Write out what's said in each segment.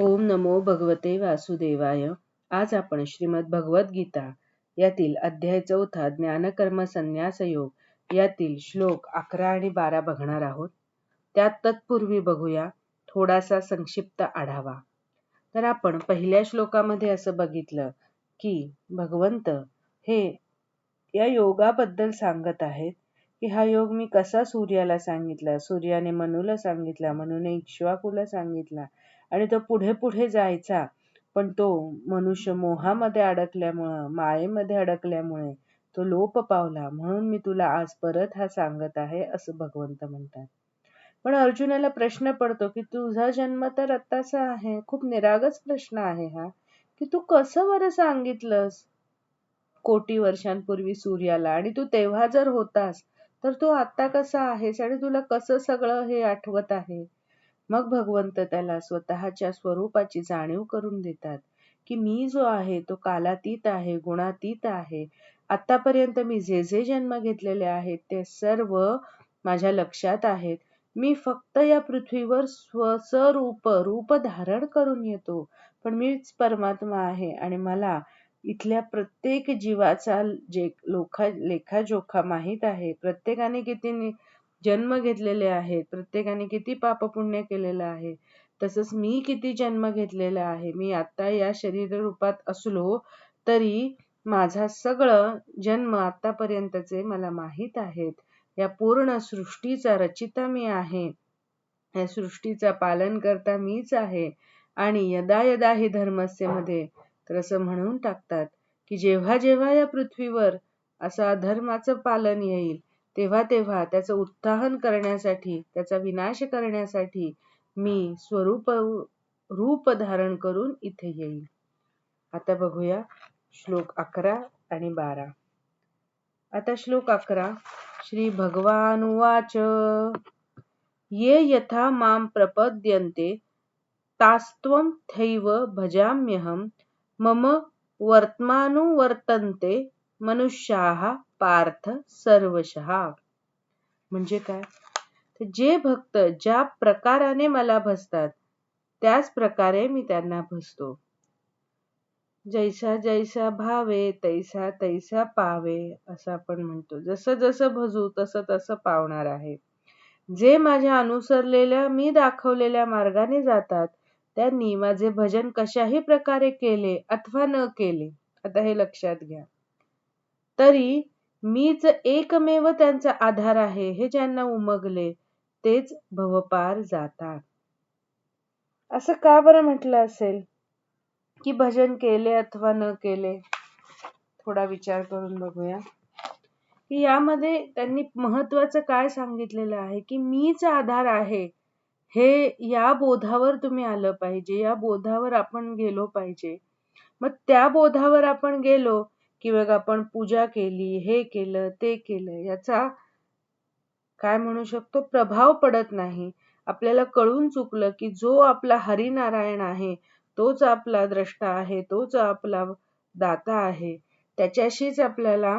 ओम नमो भगवते वासुदेवाय. आज आपण श्रीमद भगवद्गीता यातील अध्याय चौथा ज्ञानकर्म संन्यास योग यातील श्लोक अकरा आणि बारा बघणार आहोत. त्यात तत्पूर्वी बघूया थोडासा संक्षिप्त आढावा. तर आपण पहिल्या श्लोकामध्ये असं बघितलं की भगवंत हे या योगाबद्दल सांगत आहेत की हा योग मी कसा सूर्याला सांगितला? सूर्याने मनूला सांगितला मनूने इक्ष्वाकूला सांगितला. आणि तो पुढे पुढे जायचा. पण तो मनुष्य मोहामध्ये अडकल्यामुळं मायेमध्ये अडकल्यामुळे तो लोप पावला. म्हणून मी तुला आज परत हा सांगत आहे असं भगवंत म्हणतात. पण अर्जुनाला प्रश्न पडतो की तुझा जन्म तर आत्ताचा आहे. खूप निरागच प्रश्न आहे हा. की तू कसं बरं सांगितलंस? कोटी वर्षांपूर्वी सूर्याला. आणि तू तेव्हा जर होतास तर तू आता कसा आहेस? आणि तुला कसं सगळं हे आठवत आहे? मग भगवंत त्याला स्वतःच्या स्वरूपाची जाणीव करून देतात की मी जो आहे तो कालातीत आहे गुणातीत आहे. आतापर्यंत मी जे जे जन्म घेतलेले आहेत ते सर्व माझ्या लक्षात आहेत. मी फक्त या पृथ्वीवर स्वस्वरूप रूप धारण करून येतो. पण मीच परमात्मा आहे आणि मला इथल्या प्रत्येक जीवाचा जे लोखा लेखाजोखा माहीत आहे. प्रत्येकाने किती जन्म घेतलेले आहेत. प्रत्येकाने किती पाप पुण्य केलेलं आहे. तसंच मी किती जन्म घेतलेला आहे. मी आता या शरीर रूपात असलो तरी माझा सगळं जन्म आतापर्यंतचे मला माहीत आहेत. या पूर्ण सृष्टीचा रचिता मी आहे. या सृष्टीचा पालन करता मीच आहे. आणि यदा यदा हे धर्मस्यमध्ये तर असं म्हणून टाकतात की जेव्हा जेव्हा या पृथ्वीवर असा अधर्माचं पालन येईल तेव्हा तेव्हा त्याचं उत्थान करण्यासाठी त्याचा विनाश करण्यासाठी मी स्वरूप रूप धारण करून इथे येईल आता बघूया श्लोक अकरा आणि बारा. आता श्लोक अकरा. श्री भगवानुवाच ये यथा माम प्रपद्यन्ते तास्त्वं थैव भजाम्यहं मम वर्तमानुवर्तन्ते मनुष्याः पार्थ सर्वशहा. म्हणजे काय? जे भक्त ज्या प्रकाराने मला भसतात त्याच प्रकारे मी त्यांना भसतो जैसा जैसा भावे तैसा तैसा पावे असं आपण म्हणतो. जसं जसं भजू तसं तसं पावणार आहे. जे माझ्या अनुसरलेल्या मी दाखवलेल्या मार्गाने जातात त्यांनी माझे भजन कशाही प्रकारे केले अथवा न केले आता हे लक्षात घ्या. तरी मीच एकमेव त्यांचा आधार आहे हे ज्यांना उमगले तेच भवपार जातात. असं का बरं म्हटलं असेल? की भजन केले अथवा न केले? थोडा विचार करून बघूया. की यामध्ये त्यांनी महत्वाचं काय सांगितलेलं आहे? की मीच आधार आहे हे या बोधावर तुम्ही आलं पाहिजे या बोधावर आपण गेलो पाहिजे. मग त्या बोधावर आपण गेलो की बघ आपण पूजा केली हे केलं ते केलं याचा काय म्हणू शकतो? प्रभाव पडत नाही. आपल्याला कळून चुकलं की जो आपला हरिनारायण आहे तोच आपला द्रष्टा आहे तोच आपला दाता आहे. त्याच्याशीच आपल्याला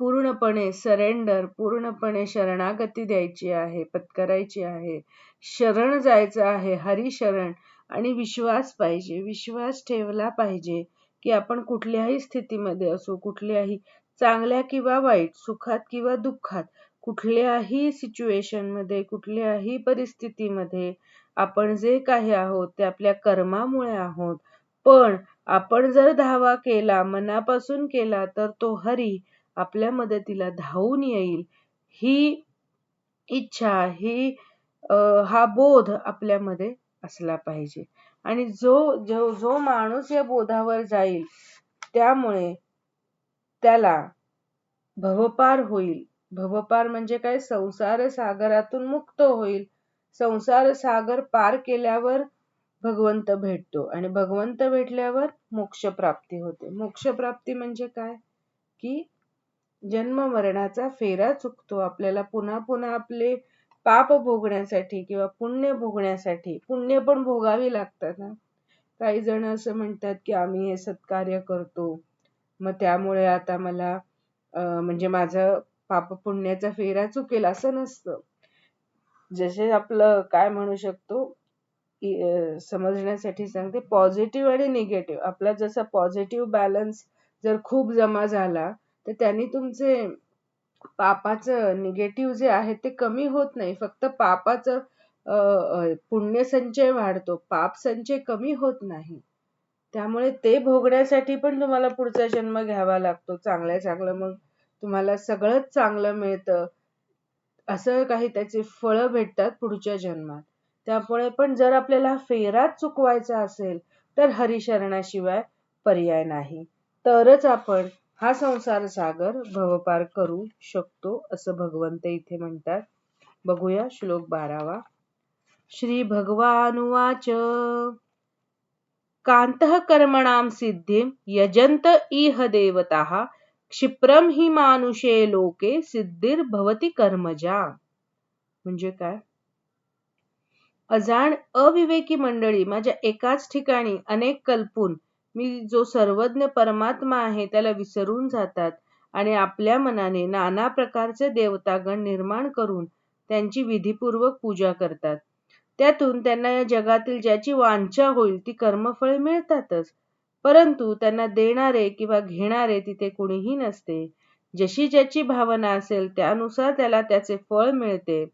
पूर्णपणे सरेंडर पूर्णपणे शरणागती द्यायची आहे पत्करायची आहे. शरण जायचं आहे हरिशरण आणि विश्वास पाहिजे विश्वास ठेवला पाहिजे. की आपण कुठल्याही स्थितीमध्ये असू कुठल्याही चांगल्या किंवा वाईट सुखात किंवा दुःखात कुठल्याही सिच्युएशनमध्ये कुठल्याही परिस्थितीमध्ये आपण जे काही आहोत ते आपल्या कर्मामुळे आहोत. पण आपण जर धावा केला मनापासून केला तर तो हरी आपल्या मदतीला धावून येईल. ही इच्छा ही हा बोध आपल्यामध्ये असला पाहिजे. आणि जो जो जो माणूस या बोधावर जाईल त्यामुळे त्याला भवपार होईल. भवपार म्हणजे काय? संसार सागरातून मुक्त होईल. संसार सागर पार केल्यावर भगवंत भेटतो आणि भगवंत भेटल्यावर मोक्ष प्राप्ती होते. मोक्ष प्राप्ती म्हणजे काय? की जन्म मरणाचा फेरा चुकतो. आपल्याला पुन्हा पुन्हा आपले पाप भोगण्यासाठी किंवा पुण्य भोगण्यासाठी पुण्य पण भोगावी लागतात ना. काही जण असं म्हणतात की आम्ही हे सत्कार्य करतो. मग त्यामुळे आता मला म्हणजे माझं पाप पुण्याचा फेरा चुकेल असं नसतं. जसे आपलं काय म्हणू शकतो समजण्यासाठी सांगते पॉझिटिव्ह आणि निगेटिव्ह आपला जसा पॉझिटिव्ह बॅलन्स जर खूप जमा झाला तर त्यांनी तुमचे पापाचं निगेटिव्ह जे आहे ते कमी होत नाही. फक्त पापाचं पुण्यसंचय वाढतो. पाप संचय कमी होत नाही. त्यामुळे ते भोगण्यासाठी पण तुम्हाला पुढचा जन्म घ्यावा लागतो. चांगल्या चांगलं मग तुम्हाला सगळंच चांगलं मिळतं. असं काही त्याचे फळं भेटतात पुढच्या जन्मात. त्यामुळे पण जर आपल्याला फेरात चुकवायचा असेल तर हरिशरणाशिवाय पर्याय नाही. तरच आपण हा संसार सागर भवपार करू शकतो असं भगवंत इथे म्हणतात. बघूया श्लोक बारावा. श्री भगवानुवाच कांत कर्मणां सिद्धिम यजंत इह देवता क्षिप्रम ही मानुषे लोके सिद्धिर्भवती कर्मजा. म्हणजे काय? अजाण अविवेकी मंडळी माझ्या एकाच ठिकाणी अनेक कल्पून मी जो सर्वज्ञ परमात्मा आहे त्याला विसरून जातात आणि आपल्या मनाने नाना प्रकारचे देवतागण निर्माण करून त्यांची विधीपूर्वक पूजा करतात. त्यातून त्यांना या जगातील ज्याची वांछा होईल ती कर्मफळे मिळतातच. परंतु त्यांना देणारे किंवा घेणारे तिथे कुणीही नसते. जशी ज्याची भावना असेल त्यानुसार त्याला त्याचे फळ मिळते.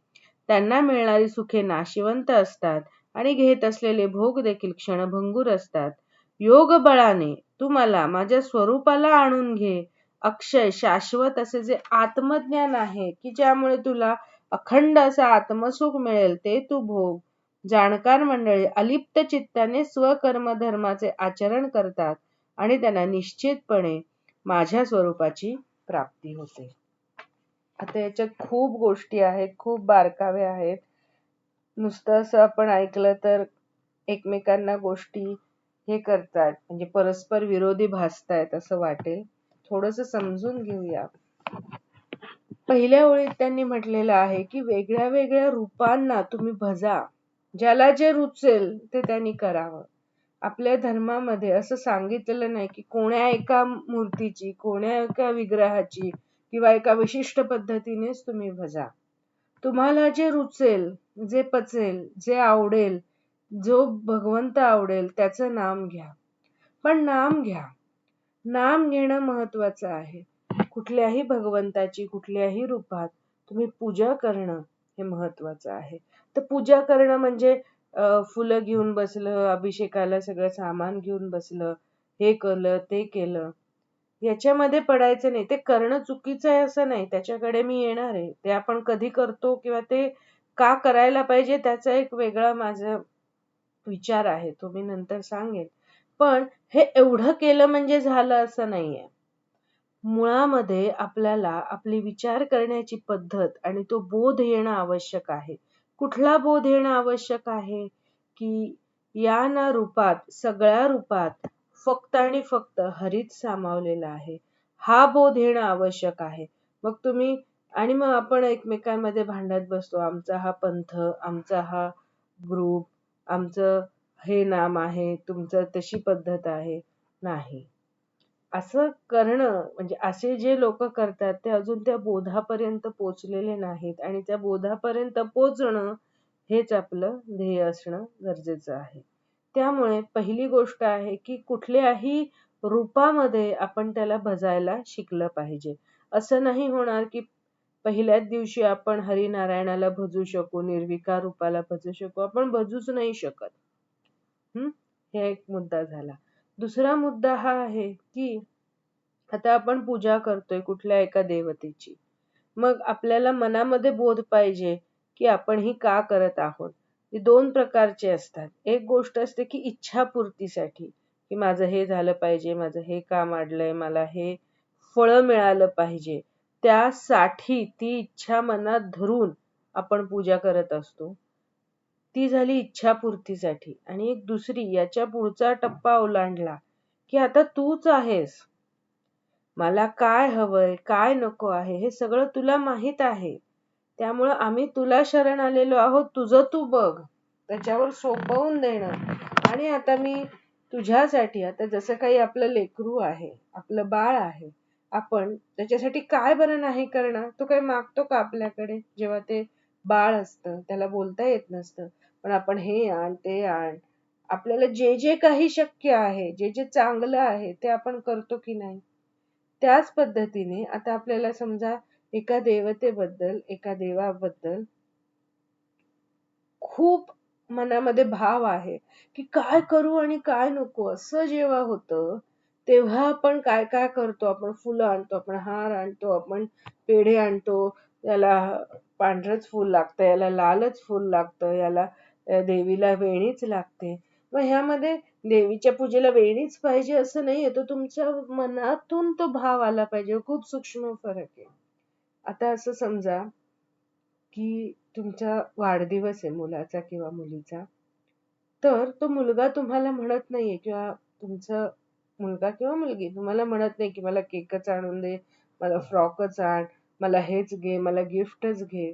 त्यांना मिळणारी सुखे नाशिवंत असतात आणि घेत असलेले भोग देखील क्षणभंगूर असतात. योग बळाने तू मला माझ्या स्वरूपाला आणून घे. अक्षय शाश्वत असे जे आत्मज्ञान आहे की ज्यामुळे तुला अखंड असं आत्मसुख मिळेल ते तू भोग. जाणकार मंडळी अलिप्त चित्ताने स्वकर्म धर्माचे आचरण करतात आणि त्यांना निश्चितपणे माझ्या स्वरूपाची प्राप्ती होते. आता याच्यात खूप गोष्टी आहेत खूप बारकावे आहेत. नुसतं असं आपण ऐकलं तर एकमेकांना गोष्टी हे करतात. म्हणजे परस्पर विरोधी भासतायत असं वाटेल. थोडस समजून घेऊया. पहिल्या ओळीत त्यांनी म्हटलेलं आहे की वेगळ्या वेगळ्या रूपांना तुम्ही भजा. ज्याला जे रुचेल ते त्यांनी करावं. आपल्या धर्मामध्ये असं सांगितलेलं नाही की कोण्या एका मूर्तीची कोण्या एका विग्रहाची किंवा एका विशिष्ट पद्धतीनेच तुम्ही भजा. तुम्हाला जे रुचेल जे पचेल जे आवडेल जो भगवंत आवडेल त्याचं नाम घ्या. पण नाम घ्या. नाम घेणं महत्वाचं आहे. कुठल्याही भगवंताची कुठल्याही रूपात तुम्ही पूजा करणं हे महत्वाचं आहे. तर पूजा करणं म्हणजे फुलं घेऊन बसलं अभिषेकाला सगळं सामान घेऊन बसलं हे केलं ते केलं. याच्यामध्ये पडायचं नाही. ते करणं चुकीचं आहे असं नाही. त्याच्याकडे मी येणार आहे. ते आपण कधी करतो किंवा ते का करायला पाहिजे त्याचा एक वेगळा माझं विचार आहे तो मी नंतर सांगेन. पण हे एवढं केलं म्हणजे झालं असं नाहीये. मुळामध्ये आपल्याला आपली विचार करण्याची पद्धत आणि तो बोध येणं आवश्यक आहे. कुठला बोध येणं आवश्यक आहे? की या ना रूपात सगळ्या रूपात फक्त आणि फक्त हरित सामावलेला आहे. हा बोध येणं आवश्यक आहे. मग तुम्ही आणि मग आपण एकमेकांमध्ये भांडत बसतो. आमचा हा पंथ आमचा हा ग्रुप आमचं हे नाम आहे तुमचं तशी पद्धत आहे नाही. असं करणं म्हणजे असे जे लोक करतात ते अजून त्या बोधापर्यंत पोचलेले नाहीत आणि त्या बोधापर्यंत पोचणं हेच आपलं ध्येय असणं गरजेचं आहे. त्यामुळे पहिली गोष्ट आहे की कुठल्याही रूपामध्ये आपण त्याला भजायला शिकलं पाहिजे. असं नाही होणार की पहिल्याच दिवशी आपण हरिनारायणाला भजू शकू निर्विकार रूपाला भजू शकू. आपण भजूच नाही शकत. हम्म हे एक मुद्दा झाला. दुसरा मुद्दा हा आहे की आता आपण पूजा करतोय कुठल्या एका देवतेची. मग आपल्याला मनामध्ये बोध पाहिजे की आपण ही का करत आहोत? दोन प्रकारचे असतात. एक गोष्ट असते की इच्छापूर्तीसाठी की माझं हे झालं पाहिजे माझं हे काम आडलंय मला हे फळ मिळालं पाहिजे. त्यासाठी ती इच्छा मनात धरून आपण पूजा करत असतो. ती झाली इच्छापूर्तीसाठी. आणि एक दुसरी याच्या पुढचा टप्पा ओलांडला की आता तूच आहेस. मला काय हवंय काय नको आहे हे सगळं तुला माहीत आहे. त्यामुळं आम्ही तुला शरण आलेलो आहोत तुझं तू बघ. त्याच्यावर सोपवून देणं. आणि आता मी तुझ्यासाठी आता जसं काही आपलं लेकरू आहे आपलं बाळ आहे आपण त्याच्यासाठी काय बरं नाही करणार? तो काही मागतो का आपल्याकडे? जेव्हा ते बाळ असतं त्याला बोलता येत नसतं. पण आपण हे आण ते आण. आपल्याला जे जे काही शक्य आहे जे जे चांगलं आहे ते आपण करतो की नाही? त्याच पद्धतीने आता आपल्याला समजा एका देवतेबद्दल एका देवाबद्दल खूप मनामध्ये भाव आहे की काय करू आणि काय नको? असं जेव्हा होतं तेव्हा आपण काय काय करतो? आपण फुलं आणतो आपण हार आणतो आपण पेढे आणतो. याला पांढरंच फुल लागतं याला लालच फुल लागतं याला देवीला वेणीच लागते. मग ह्यामध्ये देवीच्या पूजेला वेणीच पाहिजे असं नाहीये. तो तुमच्या मनातून तो भाव आला पाहिजे. खूप सूक्ष्म फरक आहे. आता असं समजा की तुमचा वाढदिवस आहे मुलाचा किंवा मुलीचा. तर तो मुलगा तुम्हाला म्हणत नाहीये किंवा तुमचं मुलगा किंवा मुलगी? तुम्हाला म्हणत नाही की मला केकच आणून दे मला फ्रॉकच आण मला हेच घे मला गिफ्टच घे.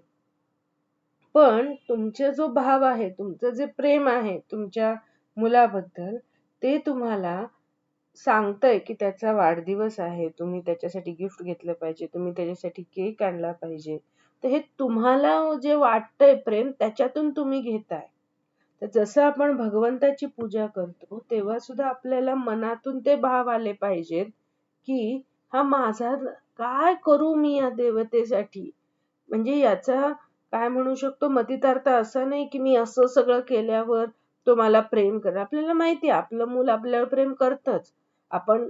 पण तुमचा जो भाव आहे तुमचं जे प्रेम आहे तुमच्या मुलाबद्दल ते तुम्हाला सांगतय की त्याचा वाढदिवस आहे तुम्ही त्याच्यासाठी गिफ्ट घेतलं पाहिजे तुम्ही त्याच्यासाठी केक आणला पाहिजे. तर हे तुम्हाला जे वाटतंय प्रेम त्याच्यातून तुम्ही घेताय. तर जसं आपण भगवंताची पूजा करतो तेव्हा सुद्धा आपल्याला मनातून ते भाव आले पाहिजेत की हा माझा काय करू मी या देवतेसाठी? म्हणजे याचा काय म्हणू शकतो मतितार्थ असा नाही की मी असं सगळं केल्यावर तो मला प्रेम कर आपल्याला माहिती आहे आपलं मूल आपल्यावर प्रेम करतच. आपण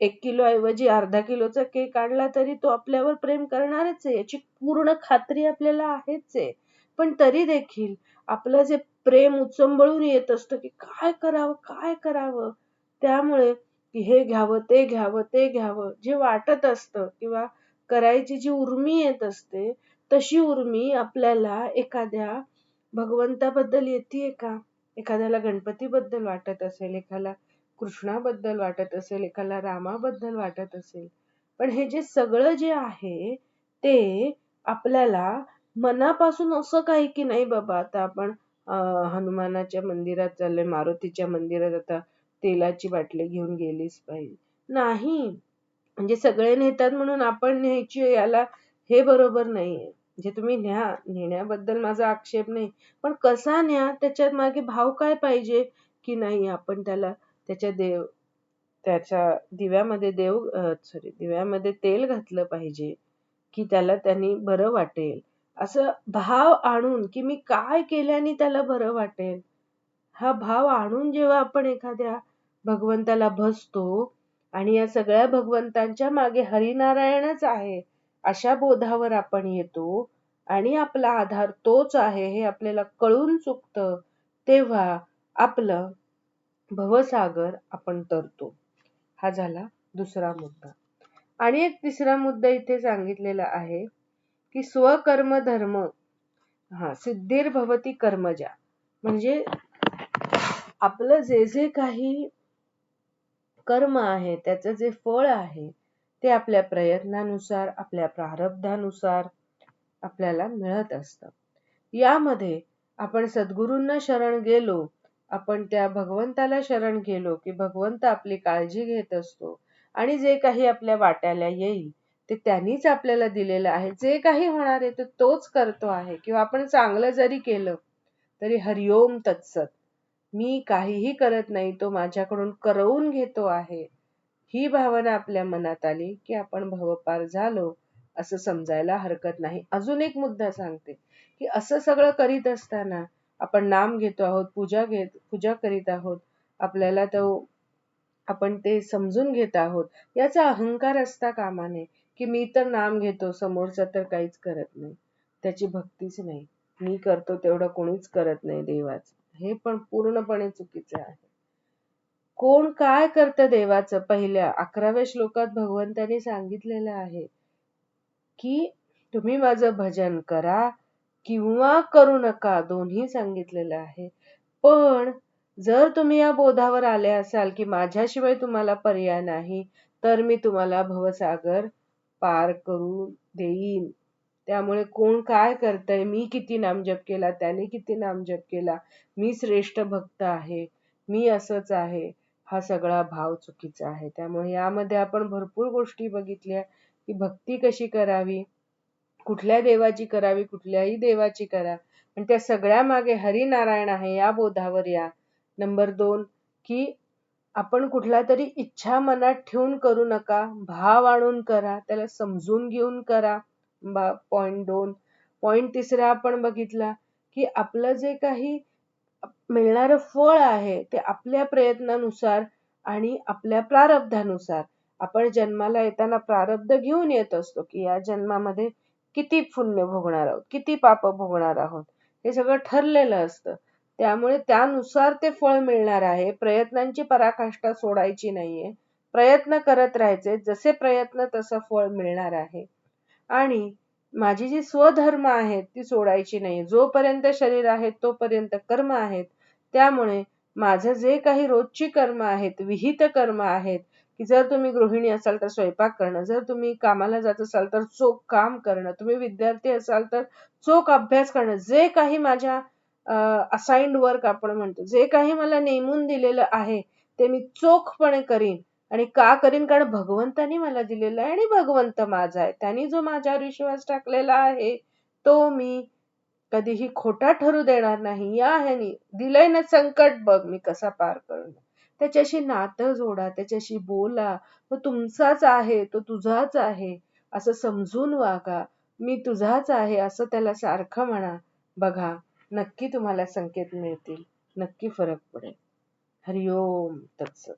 एक किलो ऐवजी अर्धा किलोचा केक आणला तरी तो आपल्यावर प्रेम करणारच आहे. याची पूर्ण खात्री आपल्याला आहेच आहे. पण तरी देखील आपलं जे प्रेम उचंबळून येत असतं की काय करावं काय करावं? त्यामुळे हे घ्यावं ते घ्यावं ते घ्यावं. जे वाटत असतं किंवा करायची जी उर्मी येत असते तशी उर्मी आपल्याला एखाद्या भगवंताबद्दल येते का? एखाद्याला गणपतीबद्दल वाटत असेल एखाद्याला कृष्णाबद्दल वाटत असेल एखाद्याला रामाबद्दल वाटत असेल. पण हे जे सगळं जे आहे ते आपल्याला मनापासून असं काही की नाही बाबा आता आपण हनुमानाच्या मंदिरात चालले मारुतीच्या मंदिरात आता तेलाची बाटली घेऊन गेलीच पाहिजे. नाही म्हणजे सगळे नेतात म्हणून आपण न्यायची याला हे बरोबर नाहीये. म्हणजे तुम्ही न्या नेण्याबद्दल माझा आक्षेप नाही पण कसा न्या त्याच्यात मागे भाव काय पाहिजे की नाही आपण त्याला त्याच्या देव त्याच्या दिव्यामध्ये देव सॉरी दिव्यामध्ये तेल घातलं पाहिजे की त्याला त्यांनी बरं वाटेल. असं भाव आणून की मी काय केल्याने त्याला बरं वाटेल? हा भाव आणून जेव्हा आपण एखाद्या भगवंताला भसतो आणि या सगळ्या भगवंतांच्या मागे हरिनारायणच आहे अशा बोधावर आपण येतो आणि आपला आधार तोच आहे हे आपल्याला कळून चुकतं तेव्हा आपलं भवसागर आपण तरतो. हा झाला दुसरा मुद्दा. आणि एक तिसरा मुद्दा इथे सांगितलेला आहे की स्वकर्म धर्म. हा सिद्धीर भवती कर्मजा. म्हणजे आपलं जे जे काही कर्म आहे त्याचं जे फळ आहे ते आपल्या प्रयत्नानुसार आपल्या प्रारब्धानुसार आपल्याला मिळत असतं. यामध्ये आपण सद्गुरूंना शरण गेलो आपण त्या भगवंताला शरण गेलो की भगवंत आपली काळजी घेत असतो आणि जे काही आपल्या वाट्याला येईल ते त्यांनीच आपल्याला दिलेलं आहे. जे काही होणार आहे ते तोच करतो आहे. किंवा आपण चांगलं जरी केलं तरी हरिओम तत्सत. मी काहीही करत नाही तो माझ्याकडून करवून घेतो आहे. ही भावना आपल्या मनात आली की आपण भवपार झालो असं समजायला हरकत नाही. अजून एक मुद्दा सांगते की असं सगळं करीत असताना आपण नाम घेतो आहोत पूजा घेत पूजा करीत आहोत. आपल्याला तो आपण ते समजून घेत आहोत. याचा अहंकार असता कामा नये. की मी तर नाम घेतो समोरचा तर काहीच करत नाही. त्याची भक्तीच नाही. मी करतो तेवढं कोणीच करत नाही देवाच. हे पण पूर्णपणे चुकीचं आहे. कोण काय करतं देवाचं? पहिल्या अकराव्या श्लोकात भगवंतानी सांगितलेलं आहे की तुम्ही माझं भजन करा किंवा करू नका दोन्ही सांगितलेलं आहे. पण जर तुम्ही या बोधावर आले असाल की माझ्याशिवाय तुम्हाला पर्याय नाही तर मी तुम्हाला भवसागर पार करू देईन. त्यामुळे कोण काय करतंय? मी किती नामजप केला? त्याने किती नामजप केला? मी श्रेष्ठ भक्त आहे. मी असंच आहे. हा सगळा भाव चुकीचा आहे. त्यामुळे यामध्ये आपण भरपूर गोष्टी बघितल्या. की भक्ती कशी करावी? कुठल्या देवाची करावी? कुठल्याही देवाची करा. आणि त्या सगळ्या मागे हरिनारायण आहे या बोधावर या. नंबर दोन की आपण कुठला तरी इच्छा मनात ठेवून करू नका भाव आणून करा त्याला समजून घेऊन करा. बा पॉईंट दोन. पॉईंट तिसरा आपण बघितला की आपलं जे काही मिळणारं फळ आहे ते आपल्या प्रयत्नानुसार आणि आपल्या प्रारब्धानुसार आपण जन्माला येताना प्रारब्ध घेऊन येत असतो की या जन्मामध्ये किती पुण्य भोगणार आहोत किती पाप भोगणार आहोत हे सगळं ठरलेलं असतं. त्यामुळे त्यानुसार ते फळ मिळणार आहे. प्रयत्नांची पराकाष्ठा सोडायची नाहीये. प्रयत्न करत राहायचे. जसे प्रयत्न तसं फळ मिळणार आहे. आणि माझी जी स्वधर्म आहेत ती सोडायची नाही जोपर्यंत शरीर आहे तोपर्यंत कर्म आहेत. त्यामुळे माझं जे काही रोजची कर्म आहेत विहित कर्म आहेत की जर तुम्ही गृहिणी असाल तर स्वयंपाक करणं जर तुम्ही कामाला जात असाल तर चोख काम करणं तुम्ही विद्यार्थी असाल तर चोख अभ्यास करणं जे काही माझ्या असाइंड वर्क आपण म्हणतो. जे काही मला नेमून दिलेलं आहे ते मी चोखपणे करीन. आणि का करीन? कारण भगवंतानी मला दिलेलं आहे आणि भगवंत माझा आहे. त्यांनी जो माझ्यावर विश्वास टाकलेला आहे तो मी कधीही खोटा ठरू देणार नाही. या ह्यानी दिलंय ना संकट बघ मी कसा पार करणार त्याच्याशी नातं जोडा त्याच्याशी बोला. तो तुमचाच आहे तो तुझाच आहे. असं समजून वागा. मी तुझाच आहे असं त्याला सारखं म्हणा. बघा नक्की तुम्हाला संकेत मिळतील. नक्की फरक पडेल. हरिओम तत्सत.